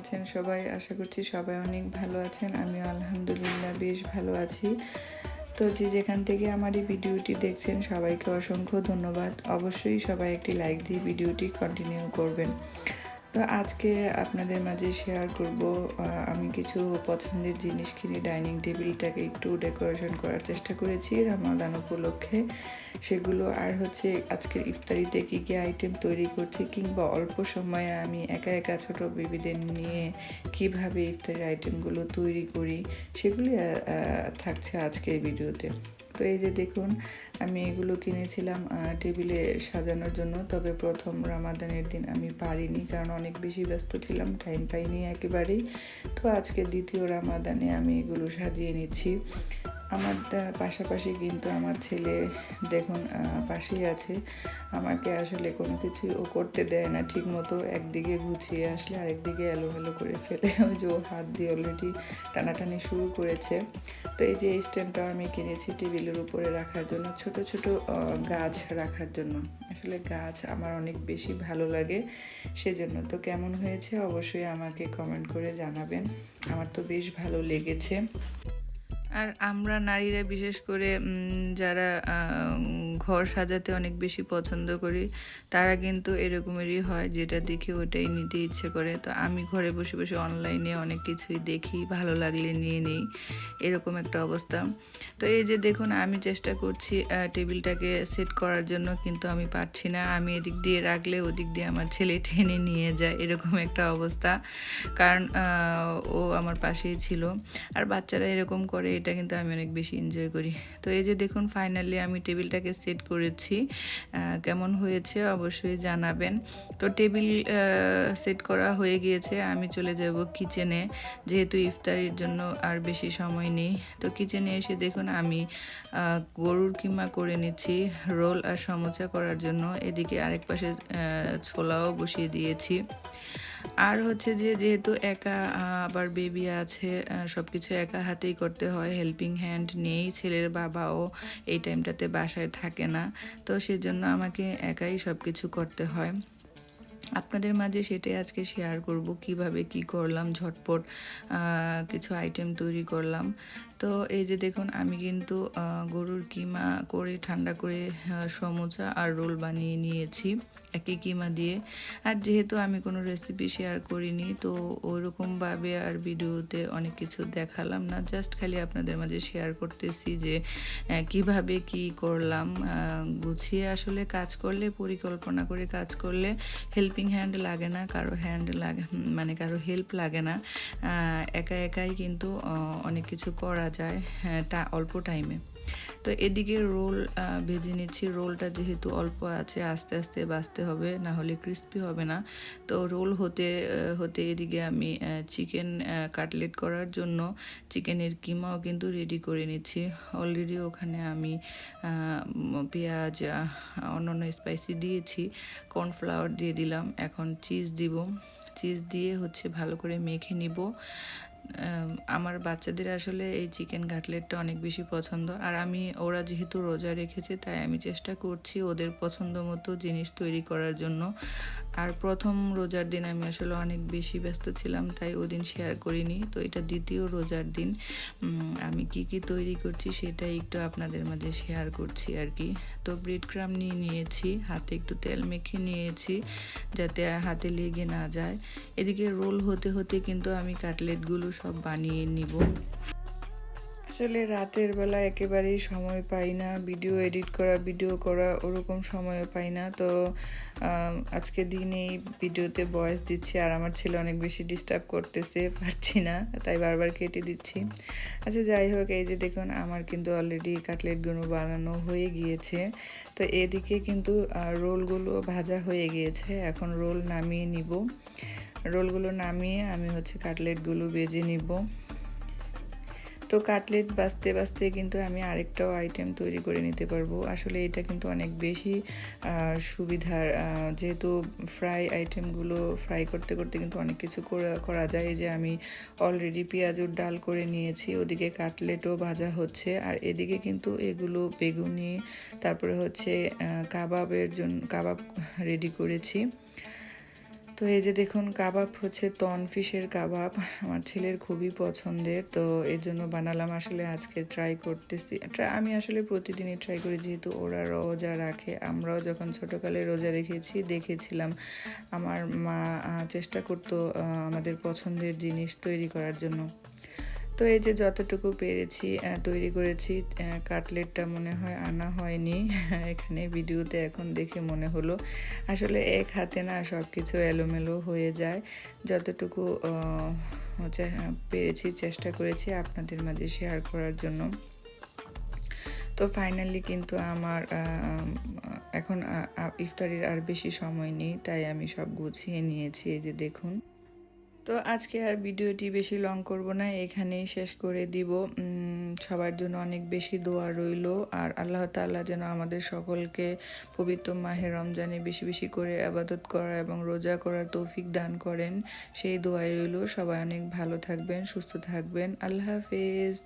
আছেন সবাই? আশা করছি সবাই অনেক ভালো আছেন। আমি আলহামদুলিল্লাহ বেশ ভালো আছি। তো যে যেখান থেকে আমার এই ভিডিওটি দেখছেন, সবাইকে অসংখ্য ধন্যবাদ। অবশ্যই সবাই একটি লাইক দিয়ে ভিডিওটি কন্টিনিউ করবেন। তো আজকে আপনাদের মাঝে শেয়ার করব আমি কিছু পছন্দের জিনিস কিনে ডাইনিং টেবিলটাকে একটু ডেকোরেশন করার চেষ্টা করেছি রামাদান উপলক্ষে। সেগুলো আর হচ্ছে আজকের ইফতারিতে কী কী আইটেম তৈরি করছি কিংবা অল্প সময়ে আমি একা একা ছোট বেবিদের নিয়ে কীভাবে ইফতারির আইটেমগুলো তৈরি করি, সেগুলি থাকছে আজকের ভিডিওতে তো এই যে দেখুন, আমি এগুলো কিনেছিলাম টেবিলে সাজানোর জন্য। তবে প্রথম রামাদানের দিন আমি পারিনি, কারণ অনেক বেশি ব্যস্ত ছিলাম টাইম পাইনি একেবারেই। তো আজকে দ্বিতীয় রামাদানে আমি এগুলো সাজিয়ে নিচ্ছি। আমার পাশাপাশি কিন্তু আমার ছেলে দেখুন পাশেই আছে। আমাকে আসলে কোনো কিছু ও করতে দেয় না। ঠিক মতো একদিকে গুছিয়ে আসলে আরেকদিকে এলোমেলো করে ফেলে। ওই যে হাত দিয়ে অলরেডি টানাটানি শুরু করেছে। তো এই যে এই স্ট্যান্ডটাও আমি কিনেছি টেবিলের উপরে রাখার জন্য। ছোট ছোট গাছ রাখার জন্য। আসলে গাছ আমার অনেক বেশি ভালো লাগে। সেজন্য তো কেমন হয়েছে অবশ্যই আমাকে কমেন্ট করে জানাবেন। আমার তো বেশ ভালো লেগেছে। আর আমরা নারীরা বিশেষ করে যারা ঘর সাজাতে অনেক বেশি পছন্দ করি। তারা কিন্তু এরকমেরই হয়, যেটা দেখে ওটাই নিতে ইচ্ছে করে। তো আমি ঘরে বসে বসে অনলাইনে অনেক কিছুই দেখি, ভালো লাগলে নিয়ে নিই, এরকম একটা অবস্থা। তো এই যে দেখুন, আমি চেষ্টা করছি টেবিলটাকে সেট করার জন্য, কিন্তু আমি পারছি না। আমি এদিক দিয়ে রাখলে ওদিক দিয়ে আমার ছেলে টেনে নিয়ে যায়, এরকম একটা অবস্থা। কারণ ও আমার পাশেই ছিল। আর বাচ্চারা এরকম করে, এটা কিন্তু আমি অনেক বেশি এনজয় করি। তো এই যে দেখুন ফাইনালি আমি টেবিলটাকে সেট করেছি। কেমন হয়েছে অবশ্যই জানাবেন। তো টেবিল সেট করা হয়ে গিয়েছে, আমি চলে যাব কিচেনে। যেহেতু ইফতারির জন্য আর বেশি সময় নেই। তো কিচেনে এসে দেখুন আমি গরুর কিমা করে নিচ্ছি, রোল আর সমোচা করার জন্য। এদিকে আরেক পাশে ছোলাও বসিয়ে দিয়েছি। আর হচ্ছে যে যেহেতু একা আবার বেবি আছে সব কিছু একা হাতেই করতে হয় হেল্পিং হ্যান্ড নেই, ছেলের বাবাও এই টাইমটাতে বাসায় থাকে না। তো সেজন্য আমাকে একাই সব কিছু করতে হয়। আপনাদের মাঝে সেটাই আজকে শেয়ার করব, কীভাবে কি করলাম, ঝটপট কিছু আইটেম তৈরি করলাম। তো এই যে দেখুন, আমি কিন্তু গরুর কিমা করে, ঠান্ডা করে সমোচা আর রোল বানিয়ে নিয়েছি একই কিমা দিয়ে। আর যেহেতু আমি কোনো রেসিপি শেয়ার করিনি, তো ওরকমভাবে আর ভিডিওতে অনেক কিছু দেখালাম না। জাস্ট খালি আপনাদের মাঝে শেয়ার করতেছি যে কীভাবে কি করলাম গুছিয়ে আসলে কাজ করলে, পরিকল্পনা করে কাজ করলে হেল্পিং হ্যান্ড লাগে না, কারও হ্যান্ড লাগে মানে কারও হেল্প লাগে না। একা একাই কিন্তু অনেক কিছু করা যায় হ্যাঁ, অল্প টাইমে তো এদিকে রোল ভেজে নিচ্ছি। রোলটা যেহেতু অল্প আছে আস্তে আস্তে বাঁচতে হবে না হলে ক্রিস্পি হবে না। তো রোল হতে হতে এদিকে আমি চিকেন কাটলেট করার জন্য চিকেনের কিমাও কিন্তু রেডি করে নিচ্ছি। অলরেডি ওখানে আমি পেঁয়াজ অন্যান্য স্পাইসি দিয়েছি। কর্নফ্লাওয়ার দিয়ে দিলাম। এখন চিজ দিব। চিজ দিয়ে হচ্ছে ভালো করে মেখে নিব। আমার বাচ্চাদের আসলে এই চিকেন কাটলেটটা অনেক বেশি পছন্দ। আর আমি, ওরা যেহেতু রোজা রেখেছে, তাই আমি চেষ্টা করছি ওদের পছন্দ মতো জিনিস তৈরি করার জন্য। আর প্রথম রোজার দিন আমি আসলে অনেক বেশি ব্যস্ত ছিলাম, তাই ওদিন শেয়ার করিনি। তো এটা দ্বিতীয় রোজার দিন। আমি কি কি তৈরি করছি সেটাই একটু আপনাদের মাঝে শেয়ার করছি আর কি। তো ব্রেড ক্রাম নিয়ে নিয়েছি, হাতে একটু তেল মেখে নিয়েছি যাতে হাতে লেগে না যায়। এদিকে রোল হতে হতে কিন্তু আমি কাটলেটগুলো সব বানিয়ে নিব। আসলে রাতের বেলা একেবারেই সময় পাই না। ভিডিও এডিট করা, ভিডিও করা ওরকম সময়ও পাই না। তো আজকে দিনেই ভিডিওতে ভয়েস দিচ্ছি আর আমার ছেলে অনেক বেশি ডিস্টার্ব করতেছে, পারছি না, তাই বারবার কেটে দিচ্ছি। আচ্ছা যাই হোক, এই যে দেখুন, আমার কিন্তু অলরেডি কাটলেটগুলো বানানো হয়ে গিয়েছে। তো এদিকে কিন্তু রোলগুলো ভাজা হয়ে গিয়েছে। এখন রোল নামিয়ে নিব। রোলগুলো নামিয়ে আমি হচ্ছে কাটলেটগুলো বেজে নিব। তো কাটলেট বাঁচতে বাঁচতে কিন্তু আমি আরেকটাও আইটেম তৈরি করে নিতে পারব। আসলে এটা কিন্তু অনেক বেশি সুবিধার যেহেতু ফ্রাই আইটেমগুলো ফ্রাই করতে করতে কিন্তু অনেক কিছু করা যায়। যে আমি অলরেডি পেঁয়াজুর ডাল করে নিয়েছি, ওদিকে কাটলেটও ভাজা হচ্ছে। আর এদিকে কিন্তু এগুলো বেগুনি, তারপরে হচ্ছে কাবাবের জন্য, কাবাব রেডি করেছি। তো এই যে দেখুন, কাবাব হচ্ছে তন ফিশের কাবাব। আমার ছেলের খুবই পছন্দের, তো এর জন্য বানালাম আসলে আজকে ট্রাই করতেছি। আমি আসলে প্রতিদিনই ট্রাই করি, যেহেতু ওরা রোজা রাখে। আমরাও যখন ছোটোকালে রোজা রেখেছি, দেখেছিলাম আমার মা চেষ্টা করতো আমাদের পছন্দের জিনিস তৈরি করার জন্য। তো এই যে যতটুকু পেরেছি তৈরি করেছি কাটলেটটা মনে হয় আনা হয়নি। এখানে ভিডিওতে এখন দেখে মনে হলো। আসলে এক হাতে না সব কিছু এলোমেলো হয়ে যায়। যতটুকু পেরেছি, চেষ্টা করেছি আপনাদের মাঝে শেয়ার করার জন্য। তো ফাইনালি কিন্তু আমার এখন ইফতারির আর বেশি সময় নেই, তাই আমি সব গুছিয়ে নিয়েছি, এই যে দেখুন। তো আজকে আর ভিডিওটি বেশি লং করব না, এখানেই শেষ করে দিব। সবার জন্য অনেক বেশি দোয়া রইল, আর আল্লাহ তাল্লাহ যেন আমাদের সকলকে পবিত্র মাহে রমজানে বেশি বেশি করে আবাদত করা এবং রোজা করার তৌফিক দান করেন। সেই দোয়াই রইল। সবাই অনেক ভালো থাকবেন, সুস্থ থাকবেন। আল্লাহ হাফেজ।